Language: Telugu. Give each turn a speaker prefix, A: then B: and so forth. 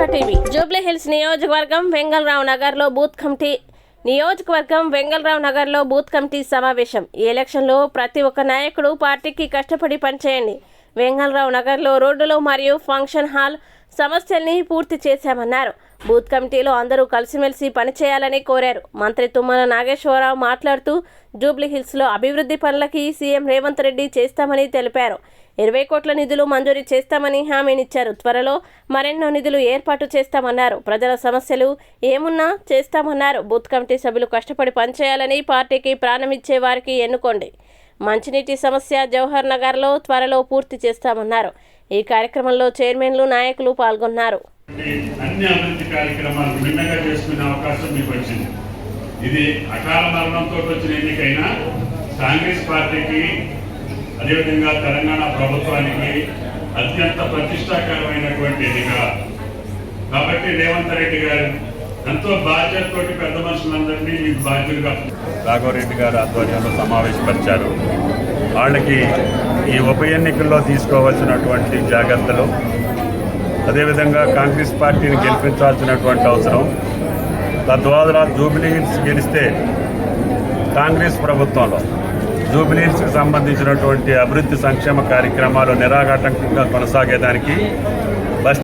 A: హిల్స్ నియోజకవర్గం వెంగళరావు నగర్లో బూత్ కమిటీ నియోజకవర్గం వెంగళరావు నగర్లో బూత్ కమిటీ సమావేశం. ఈ ఎలక్షన్లో ప్రతి ఒక్క నాయకుడు పార్టీకి కష్టపడి పనిచేయండి. వెంగళరావు నగర్లో రోడ్డులు మరియు ఫంక్షన్ హాల్ సమస్యల్ని పూర్తి చేశామన్నారు. బూత్ కమిటీలో అందరూ కలిసిమెలిసి పనిచేయాలని కోరారు. మంత్రి తుమ్మల నాగేశ్వరరావు మాట్లాడుతూ జూబ్లీహిల్స్లో అభివృద్ధి పనులకి సీఎం రేవంత్ రెడ్డి చేస్తామని తెలిపారు. ఇరవై కోట్ల నిధులు మంజూరు చేస్తామని హామీనిచ్చారు. త్వరలో మరెన్నో నిధులు ఏర్పాటు చేస్తామన్నారు. ప్రజల సమస్యలు ఏమున్నా చేస్తామన్నారు. బూత్ కమిటీ సభ్యులు కష్టపడి పనిచేయాలని పార్టీకి ప్రాణమిచ్చే వారికి ఎన్నుకోండి. మంచినీటి సమస్య జవహర్ నగర్లో త్వరలో పూర్తి చేస్తామన్నారు. ఈ కార్యక్రమంలో చైర్మన్లు నాయకులు పాల్గొన్నారు.
B: అన్ని అభివృద్ధి కార్యక్రమాలు భిన్నంగా చేసుకునే అవకాశం మీకు వచ్చింది. ఇది అకాల మరణంతో వచ్చిన ఎన్నికైనా కాంగ్రెస్ పార్టీకి అదేవిధంగా తెలంగాణ ప్రభుత్వానికి అత్యంత ప్రతిష్టాకరమైనటువంటి ఎన్నిక. కాబట్టి రేవంత్ రెడ్డి గారు ఎంతో బాధ్యతతోటి పెద్ద రాఘవరెడ్డి గారు ఆధ్వర్యంలో సమావేశపరిచారు. వాళ్ళకి ఈ ఉప ఎన్నికల్లో తీసుకోవాల్సినటువంటి జాగ్రత్తలు అదేవిధంగా కాంగ్రెస్ పార్టీని గెలిపించాల్సినటువంటి అవసరం. తద్వారా జూబిలీ హిల్స్ గెలిస్తే కాంగ్రెస్ ప్రభుత్వంలో జూబిలీ హిల్స్కి సంబంధించినటువంటి అభివృద్ధి సంక్షేమ కార్యక్రమాలు నిరాఘాటంకంగా కొనసాగేదానికి